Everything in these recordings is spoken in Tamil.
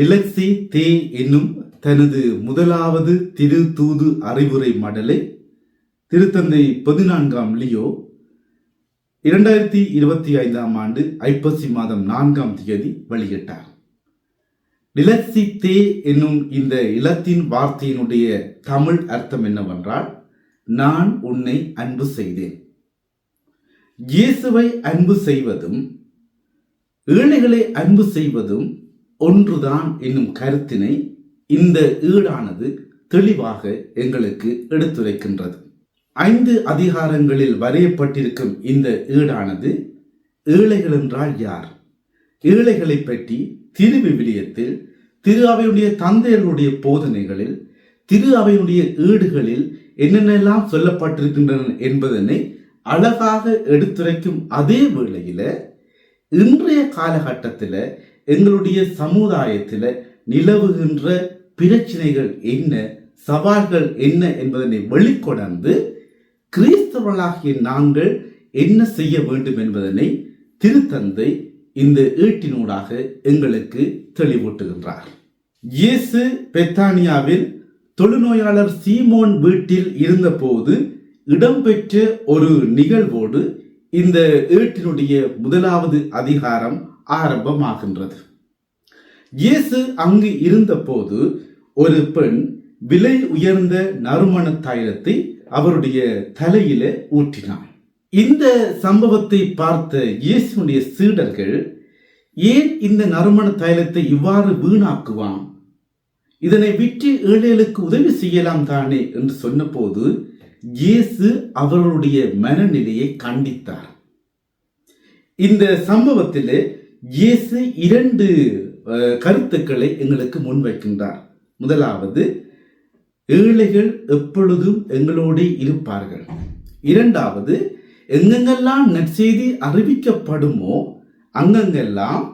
டிலக்ஸி தே என்னும் தனது முதலாவது திரு தூது அறிவுரை மடலை திருத்தந்தை பதினான்காம் லியோ இரண்டாயிரத்தி இருபத்தி ஐந்தாம் ஆண்டு ஐப்பசி மாதம் நான்காம் தேதி வெளியிட்டார். டிலக்ஸி தே என்னும் இந்த இலத்தின் வார்த்தையினுடைய தமிழ் அர்த்தம் என்னவென்றால் நான் உன்னை அன்பு செய்தேன். இயேசுவை அன்பு செய்வதும் ஏழைகளை அன்பு செய்வதும் ஒன்றுதான் என்னும் கருத்தினை இந்த ஈடானது தெளிவாக எங்களுக்கு எடுத்துரைக்கின்றது. ஐந்து அதிகாரங்களில் வரையப்பட்டிருக்கும் இந்த ஈடானது ஏழைகள் என்றால் யார்? ஏழைகளை பற்றி திரு விவிலியத்தில் திரு அவையுடைய தந்தையர்களுடைய போதனைகளில் திரு அவையுடைய ஈடுகளில் என்னென்னலாம் சொல்லப்பட்டிருக்கின்றன என்பதனை அழகாக எடுத்துரைக்கும் அதே வேளையில் இன்றைய காலகட்டத்தில் எங்களுடைய சமுதாயத்தில் நிலவுகின்ற பிரச்சனைகள் என்ன சவால்கள் என்ன என்பதனை வெளிக்கொணர்ந்து கிறிஸ்தவர்களாகிய நாங்கள் என்ன செய்ய வேண்டும் என்பதனை திருத்தந்தை இந்த ஈட்டினூடாக எங்களுக்கு தெளிவூட்டுகின்றார். இயேசு பெத்தானியாவில் தொழுநோயாளர் சீமோன் வீட்டில் இருந்தபோது இடம்பெற்ற ஒரு நிகழ்வோடு இந்த ஏட்டினுடைய முதலாவது அதிகாரம் ஆரம்பமாகின்றது. இயேசு அங்கு இருந்தபோது ஒரு பெண் விலை உயர்ந்த நறுமண தைலத்தை அவருடைய தலையில ஊற்றினார் இந்த சம்பவத்தை பார்த்த இயேசுடைய சீடர்கள் ஏன் இந்த நறுமண தைலத்தை இவ்வாறு வீணாக்குவான்? இதனை விற்று ஏழைகளுக்கு உதவி செய்யலாம் தானே? என்று சொன்னபோது இயேசு அவர்களுடைய மனநிலையை கண்டித்தார். இந்த சம்பவத்தில் இயேசு இரண்டு கருத்துக்களை எங்களுக்கு முன்வைக்கின்றார். முதலாவது ஏழைகள் எப்பொழுதும் எங்களோடு இருப்பார்கள். இரண்டாவது எங்கெங்கெல்லாம் நற்செய்தி அறிவிக்கப்படுமோ அங்கங்கெல்லாம்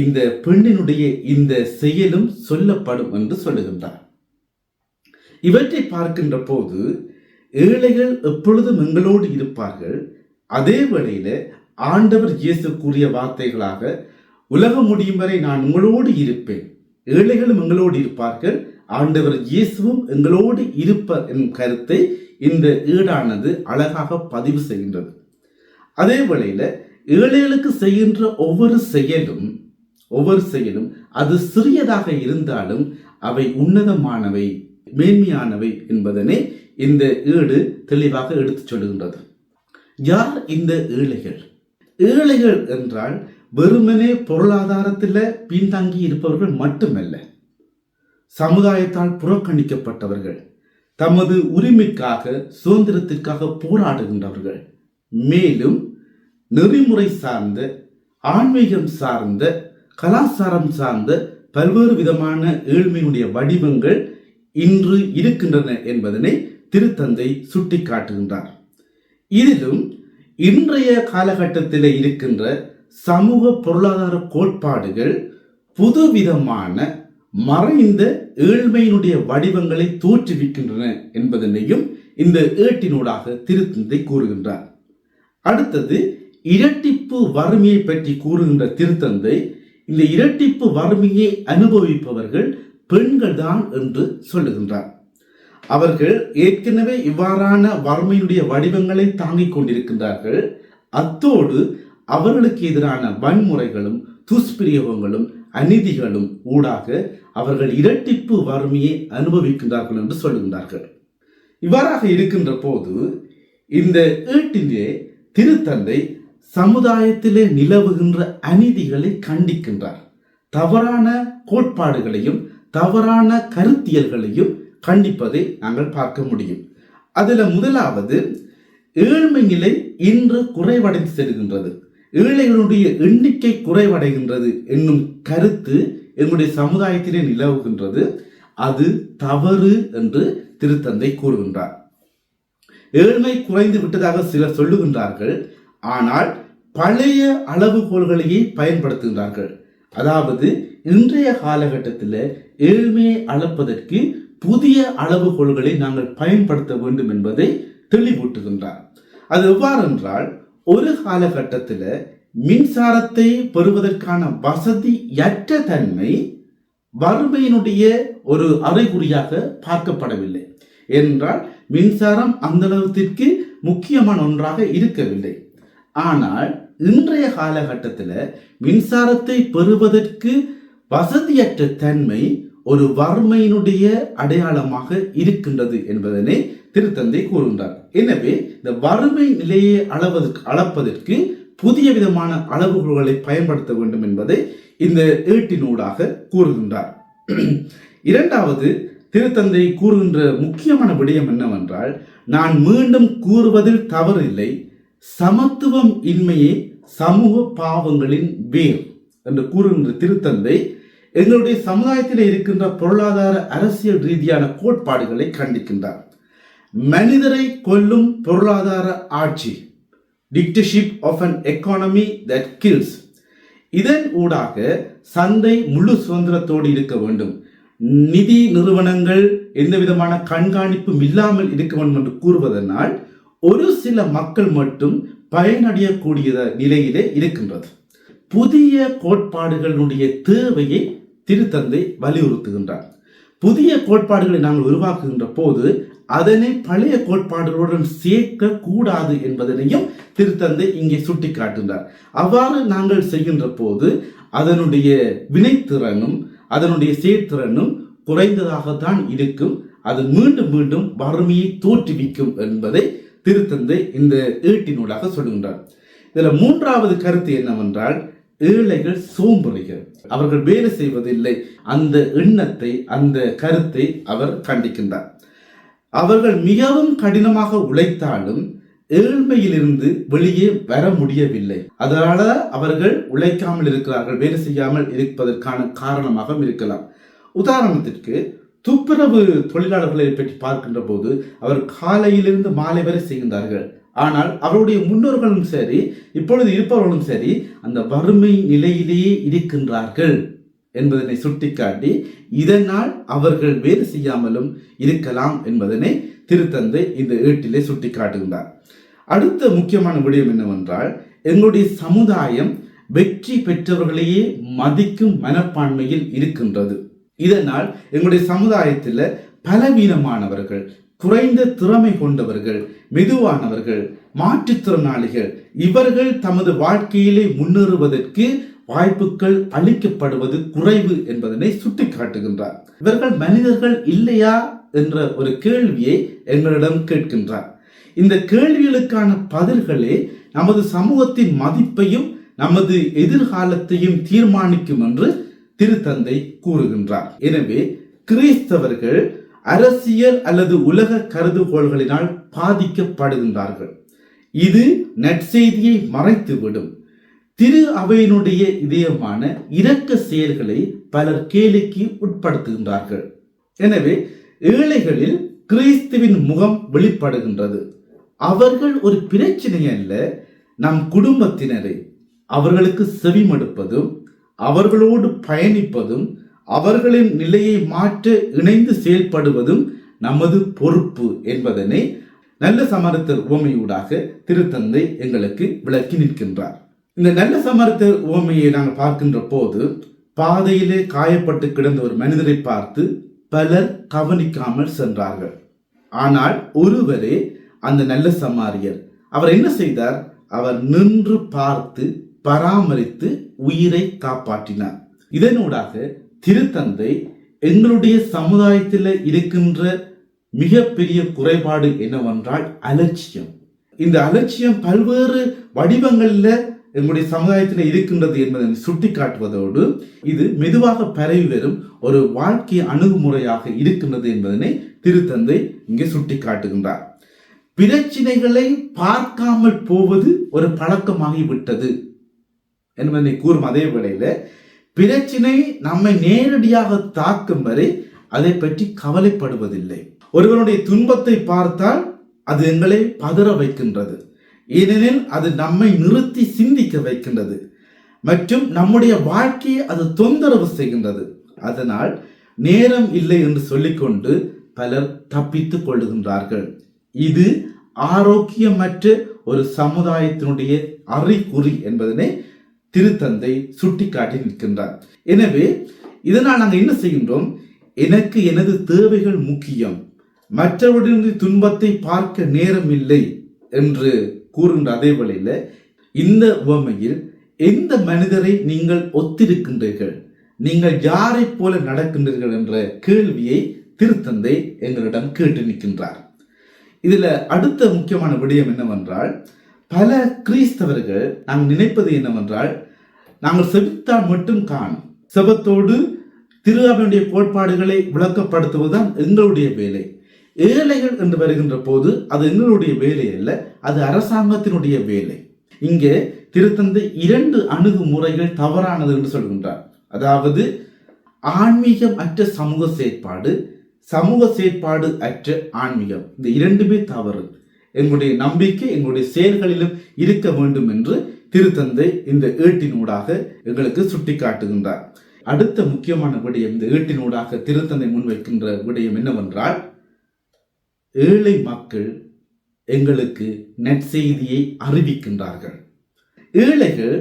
இந்த பெண்ணினுடைய இந்த செயலும் சொல்லப்படும் என்று சொல்லுகின்றார். இவற்றை பார்க்கின்ற போது ஏழைகள் எப்பொழுதும் எங்களோடு இருப்பார்கள். அதே வேளையில ஆண்டவர் இயேசு கூறிய வார்த்தைகளாக உலகம் முடியும் வரை நான் உங்களோடு இருப்பேன். ஏழைகளும் எங்களோடு இருப்பார்கள். ஆண்டவர் இயேசுவும் எங்களோடு இருப்பர் எனும் கருத்தை இந்த ஈடானது அழகாக பதிவு செய்கின்றது. அதே வேளையில ஏழைகளுக்கு செய்கின்ற ஒவ்வொரு செயலும் ஒவ்வொரு செயலும் அது சிறியதாக இருந்தாலும் அவை உன்னதமானவை மேன்மையானவை என்பதனை இந்த ஈடு தெளிவாக எடுத்துச் சொல்லுகின்றது. யார் இந்த ஏழைகள்? ஏழைகள் என்றால் வெறுமனே பொருளாதாரத்தில் பின்தங்கி இருப்பவர்கள் மட்டுமல்ல சமுதாயத்தால் புறக்கணிக்கப்பட்டவர்கள் தமது உரிமைக்காக சுதந்திரத்திற்காக போராடுகின்றவர்கள். மேலும் நெறிமுறை சார்ந்த ஆன்மீகம் சார்ந்த கலாச்சாரம் சார்ந்த பல்வேறு விதமான ஏழ்மையினுடைய வடிவங்கள் இன்று இருக்கின்றன என்பதனை திருத்தந்தை சுட்டி காட்டுகின்றார் இதிலும் இன்றைய காலகட்டத்தில் இருக்கின்ற சமூக பொருளாதார கோட்பாடுகள் புதுவிதமான மறைந்த ஏழ்மையினுடைய வடிவங்களை தோற்றுவிக்கின்றன என்பதனையும் இந்த ஏட்டினூடாக திருத்தந்தை கூறுகின்றார். அடுத்தது இரட்டிப்பு வறுமையை பற்றி கூறுகின்ற திருத்தந்தை இந்த இரட்டிப்பு வறுமையை அனுபவிப்பவர்கள் பெண்கள் தான் என்று சொல்லுகின்றார். அவர்கள் ஏற்கனவே இவ்வாறான வறுமையினுடைய வடிவங்களை தாங்கிக் கொண்டிருக்கின்றார்கள். அத்தோடு அவர்களுக்கு எதிரான வன்முறைகளும் துஷ்பிரயோகங்களும் அநீதிகளும் ஊடாக அவர்கள் இரட்டிப்பு வறுமையை அனுபவிக்கின்றார்கள் என்று சொல்லுகின்றார்கள். இவ்வாறாக இருக்கின்ற போது இந்த ஈட்டிலே திருத்தந்தை சமுதாயத்திலே நிலவுகின்ற அநீதிகளை கண்டிக்கின்றார். தவறான கோட்பாடுகளையும் தவறான கருத்தியல்களையும் கண்டிப்பதை நாங்கள் பார்க்க முடியும். அதில் முதலாவது ஏழ்மை நிலை இன்று குறைவடைந்து செல்கின்றது. ஏழைகளுடைய எண்ணிக்கை குறைவடைகின்றது என்னும் கருத்து எங்களுடைய சமுதாயத்திலே நிலவுகின்றது. அது தவறு என்று திருத்தந்தை கூறுகின்றார். ஏழ்மை குறைந்து விட்டதாக சிலர் சொல்லுகின்றார்கள். ஆனால் பழைய அளவுகோல்களையே பயன்படுத்துகின்றார்கள். அதாவது இன்றைய காலகட்டத்தில் ஏழ்மையை அளப்பதற்கு புதிய அளவுகோல்களை நாங்கள் பயன்படுத்த வேண்டும் என்பதை தெளிவூட்டுகின்றார். அது எவ்வாறென்றால் ஒரு காலகட்டத்தில் மின்சாரத்தை பெறுவதற்கான வசதியற்ற தன்மை வறுமையினுடைய ஒரு அறிகுறியாக பார்க்கப்படவில்லை. என்றால் மின்சாரம் அந்த முக்கியமான ஒன்றாக இருக்கவில்லை. ஆனால் இன்றைய காலகட்டத்தில் மின்சாரத்தை பெறுவதற்கு வசதியற்ற தன்மை ஒரு வறுமையினுடைய அடையாளமாக இருக்கின்றது என்பதனை திருத்தந்தை கூறுகின்றார். எனவே இந்த வறுமை நிலையை அளவதற்கு அளப்பதற்கு புதிய விதமான அளவுகோல்களை பயன்படுத்த வேண்டும் என்பதை இந்த ஏட்டினூடாக கூறுகின்றார். இரண்டாவது திருத்தந்தை கூறுகின்ற முக்கியமான விடயம் என்னவென்றால் நான் மீண்டும் கூறுவதில் தவறில்லை. சமத்துவம் இன்மையே சமூக பாவங்களின் வேர் என்று கூறுகின்ற திருத்தந்தை எங்களுடைய சமுதாயத்தில் இருக்கின்ற பொருளாதார அரசியல் ரீதியான கோட்பாடுகளை கண்டிக்கின்றார். மனிதரை கொல்லும் பொருளாதார ஆட்சி dictatorship of an economy that kills இதன் ஊடாக சந்தை முழு சுதந்திரத்தோடு இருக்க வேண்டும். நிதி நிறுவனங்கள் எந்த விதமான கண்காணிப்பும் இல்லாமல் இருக்க வேண்டும் என்று கூறுவதனால் ஒரு சில மக்கள் மட்டும் பயனடையக்கூடிய நிலையிலே இருக்கின்றது. புதிய கோட்பாடுகளுடைய தேவையை திருத்தந்தை வலியுறுத்துகின்றார். புதிய கோட்பாடுகளை நாங்கள் உருவாக்குகின்ற போது அதனை பழைய கோட்பாடுகளுடன் சேர்க்க கூடாது என்பதனையும் திருத்தந்தை இங்கே சுட்டிக்காட்டுகின்றார். அவ்வாறு நாங்கள் செய்கின்ற போது அதனுடைய வினைத்திறனும் அதனுடைய செயற்திறனும் குறைந்ததாகத்தான் இருக்கும். அது மீண்டும் மீண்டும் வறுமையை தோற்றுவிக்கும் என்பதை திருத்தந்தை இந்த ஈட்டினூடாக சொல்லுகின்றார் இதில் மூன்றாவது கருத்து என்னவென்றால் ஏழைகள் சோம்பறிகள் அவர்கள் வேலை செய்வதில்லை. அந்த எண்ணத்தை அந்த கருத்தை அவர் கண்டிக்கின்றார். அவர்கள் மிகவும் கடினமாக உழைத்தாலும் ஏழ்மையிலிருந்து வெளியே வர முடியவில்லை. அதனால அவர்கள் உழைக்காமல் இருக்கிறார்கள் வேலை செய்யாமல் இருப்பதற்கான காரணமாக இருக்கலாம். உதாரணத்திற்கு துப்புரவு தொழிலாளர்களை பற்றி பார்க்கின்ற போது அவர் காலையிலிருந்து மாலை வரை செய்கின்றார்கள். ஆனால் அவருடைய முன்னோர்களும் சரி இப்பொழுது இருப்பவர்களும் சரி அந்த வறுமை நிலையிலேயே இருக்கின்றார்கள் என்பதனை சுட்டிக்காட்டி இதனால் அவர்கள் வேறு செய்யாமலும் இருக்கலாம் என்பதனை திருத்தந்தை இந்த ஏட்டிலே சுட்டிக்காட்டுகின்றார். அடுத்த முக்கியமான விடயம் என்னவென்றால் எங்களுடைய சமுதாயம் வெற்றி பெற்றவர்களையே மதிக்கும் மனப்பான்மையில் இருக்கின்றது. இதனால் எங்களுடைய சமுதாயத்தில் பலவீனமானவர்கள் குறைந்த திறமை கொண்டவர்கள் மெதுவானவர்கள் மாற்றுத்திறனாளிகள் இவர்கள் தமது வாழ்க்கையிலே முன்னேறுவதற்கு வாய்ப்புகள் அளிக்கப்படுவது குறைவு என்பதனை சுட்டிக்காட்டுகின்றார். இவர்கள் மனிதர்கள் இல்லையா என்ற ஒரு கேள்வியை எங்களிடம் கேட்கின்றார். இந்த கேள்விகளுக்கான பதில்களே நமது சமூகத்தின் மதிப்பையும் நமது எதிர்காலத்தையும் தீர்மானிக்கும் என்று திருத்தந்தை கூறுகின்றார். எனவே கிறிஸ்தவர்கள் அரசியல் அல்லது உலக கருதுகோள்களினால் பாதிக்கப்படுகின்றார்கள். இது நற்செய்தியை மறைத்துவிடும். திரு அவையினுடைய இதயமான இரக்க செயல்களை பலர் கேலிக்கு உட்படுத்துகின்றார்கள். எனவே ஏழைகளில் கிறிஸ்துவின் முகம் வெளிப்படுகின்றது. அவர்கள் ஒரு பிரச்சனை அல்ல நம் குடும்பத்தினரை. அவர்களுக்கு செவிமடுப்பதும் அவர்களோடு பயணிப்பதும் அவர்களின் நிலையை மாற்ற இணைந்து செயல்படுவதும் நமது பொறுப்பு என்பதனை நல்ல சமரத்தர் உவமையூடாக திருத்தந்தை எங்களுக்கு விளக்கி நிற்கின்றார். இந்த நல்ல சமரத்தர் உவமையை நாங்கள் பார்க்கின்ற போது பாதையிலே காயப்பட்டு கிடந்த ஒரு மனிதரை பார்த்து பலர் கவனிக்காமல் சென்றார்கள். ஆனால் ஒருவரே அந்த நல்ல சமாரியர். அவர் என்ன செய்தார்? அவர் நின்று பார்த்து பராமரித்து உயிரை காப்பாற்றினார். இதனூடாக திருத்தந்தை எங்களுடைய சமுதாயத்தில் இருக்கின்ற மிகப்பெரிய குறைபாடு என்னவென்றால் அலட்சியம். இந்த அலட்சியம் பல்வேறு வடிவங்களில் எங்களுடைய சமுதாயத்தில் இருக்கின்றது என்பதை சுட்டி காட்டுவதோடு இது மெதுவாக பரவி வரும் ஒரு வாழ்க்கை அணுகுமுறையாக இருக்கின்றது என்பதனை திருத்தந்தை இங்கே சுட்டி காட்டுகின்றார் பிரச்சினைகளை பார்க்காமல் போவது ஒரு பழக்கமாகிவிட்டது என்பதை கூறும் அதே வேளையில் பிரச்சினை நம்மை நேரடியாக தாக்கும் வரை அதை பற்றி கவலைப்படுவதில்லை. ஒருவனுடைய துன்பத்தை பார்த்தால் அது எங்களை பதற வைக்கின்றது. ஏனெனில் அது நம்மை நிறுத்தி சிந்திக்க வைக்கின்றது. மற்றும் நம்முடைய வாழ்க்கையை அது தொந்தரவு செய்கின்றது. அதனால் நேரம் இல்லை என்று சொல்லிக்கொண்டு பலர் தப்பித்துக் கொள்ளுகின்றார்கள். இது ஆரோக்கியமற்ற ஒரு சமுதாயத்தினுடைய அறிகுறி என்பதனை திருத்தந்தை சுட்டிக்காட்டி நிற்கின்றார். எனவே இதனால் நாங்கள் என்ன செய்கின்றோம்? எனக்கு எனது தேவைகள் முக்கியம். மற்றவர்களின் துன்பத்தை பார்க்க நேரம் இல்லை என்று கூறுகின்ற அதே வேளையில் இந்த உவமையில் எந்த மனிதரை நீங்கள் ஒத்திருக்கின்றீர்கள்? நீங்கள் யாரைப் போல நடக்கின்றீர்கள் என்ற கேள்வியை திருத்தந்தை எங்களிடம் கேட்டு நிற்கின்றார். இதில் அடுத்த முக்கியமான விடயம் என்னவென்றால் பல கிறிஸ்தவர்கள் நாங்கள் நினைப்பது என்னவென்றால் நாங்கள் செபித்தால் மட்டும் காணும். செபத்தோடு திருவாவினுடைய கோட்பாடுகளை விளக்கப்படுத்துவதுதான் எங்களுடைய வேலை. ஏழைகள் என்று வருகின்ற போது அது எங்களுடைய வேலை அல்ல அது அரசாங்கத்தினுடைய வேலை. இங்கே திருத்தந்தை இரண்டு அணுகுமுறைகள் தவறானது என்று சொல்கின்றார். அதாவது ஆன்மீகம் அற்ற சமூக செயற்பாடு சமூக செயற்பாடு அற்ற ஆன்மீகம். இந்த இரண்டுமே தவறு. எங்களுடைய நம்பிக்கை எங்களுடைய செயல்களிலும் இருக்க வேண்டும் என்று திருத்தந்தை இந்த ஏட்டினூடாக எங்களுக்கு சுட்டிக்காட்டுகின்றார். அடுத்த முக்கியமான விடயம் இந்த ஏட்டினூடாக திருத்தந்தை முன்வைக்கின்ற விடயம் என்னவென்றால் ஏழை மக்கள் எங்களுக்கு நற்செய்தியை அறிவிக்கின்றார்கள். ஏழைகள்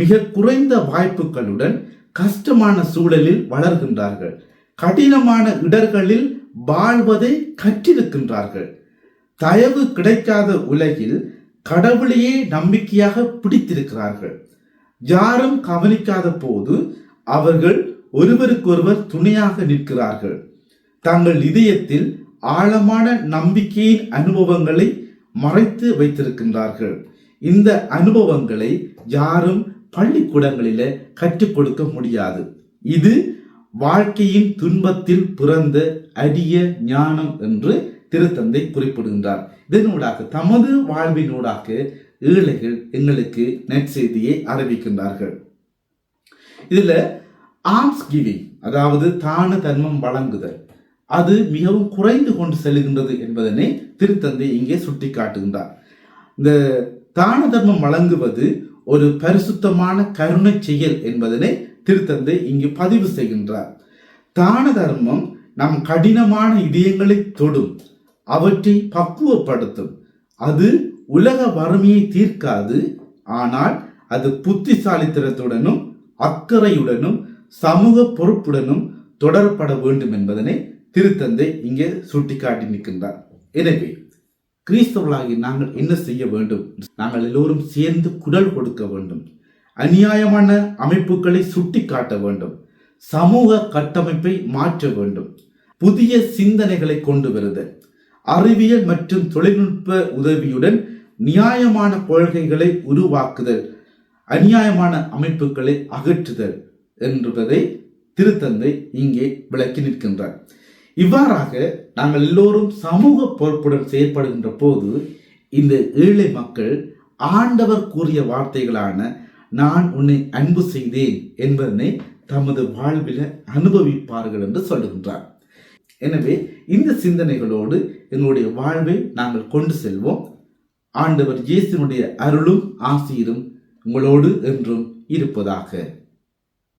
மிக குறைந்த வாய்ப்புகளுடன் கஷ்டமான சூழலில் வளர்கின்றார்கள். கடினமான இடர்களில் வாழ்வதை கற்றிருக்கின்றார்கள். தயவு கிடைக்காத உலகில் கடவுளையே நம்பிக்கையாக பிடித்திருக்கிறார்கள். யாரும் கவனிக்காத போது அவர்கள் ஒருவருக்கொருவர் துணையாக நிற்கிறார்கள். தங்கள் இதயத்தில் ஆழமான நம்பிக்கையின் அனுபவங்களை மறைத்து வைத்திருக்கின்றார்கள். இந்த அனுபவங்களை யாரும் பள்ளிக்கூடங்களில கற்றுக் கொடுக்க முடியாது. இது வாழ்க்கையின் துன்பத்தில் பிறந்த அரிய ஞானம் என்று திருத்தந்தை குறிப்பிடுகின்றார். இதனூடாக தமது வாழ்வினூடாக ஏழைகள் எங்களுக்கு நற்செய்தியை அறிவிக்கின்றார்கள். இதுல ஆர்ம்ஸ் கிவிங் அதாவது தான தர்மம் வழங்குதல் அது மிகவும் குறைந்து கொண்டு செல்கின்றது என்பதனை திருத்தந்தை இங்கே சுட்டிக்காட்டுகின்றார். இந்த தான தர்மம் வழங்குவது ஒரு பரிசுத்தமான கருணை செயல் என்பதனை திருத்தந்தை இங்கு பதிவு செய்கின்றார். தான தர்மம் நம் கடினமான இதயங்களை தொடும் அவற்றை பக்குவப்படுத்தும். அது உலக வறுமையை தீர்க்காது. ஆனால் அது புத்திசாலித்தனத்துடனும் அக்கறையுடனும் சமூக பொறுப்புடனும் தொடரப்பட வேண்டும் என்பதனை திருத்தந்தை இங்கே சுட்டிக்காட்டி நிற்கின்றார். எனவே கிறிஸ்தவர்களாகி நாங்கள் என்ன செய்ய வேண்டும்? நாங்கள் எல்லோரும் சேர்ந்து குரல் கொடுக்க வேண்டும். அநியாயமான அமைப்புகளை சுட்டிக்காட்ட வேண்டும். சமூக கட்டமைப்பை மாற்ற வேண்டும். புதிய சிந்தனைகளை கொண்டு வருதல். அறிவியல் மற்றும் தொழில்நுட்ப உதவியுடன் நியாயமான கொள்கைகளை உருவாக்குதல் அநியாயமான அமைப்புகளை அகற்றுதல் என்பதை திருத்தந்தை இங்கே விளக்கி நிற்கின்றார். இவ்வாறாக நாங்கள் எல்லோரும் சமூக பொறுப்புடன் செயற்படுகின்ற போது இந்த ஏழை மக்கள் ஆண்டவர் கூறிய வார்த்தைகளான நான் உன்னை அன்பு செய்தேன் என்பதனை தமது வாழ்வில் அனுபவிப்பார்கள் என்று சொல்லுகின்றார். எனவே இந்த சிந்தனைகளோடு எங்களுடைய வாழ்வை நாங்கள் கொண்டு செல்வோம். ஆண்டவர் இயேசுனுடைய அருளும் ஆசீரும் உங்களோடு என்றும் இருப்பதாக.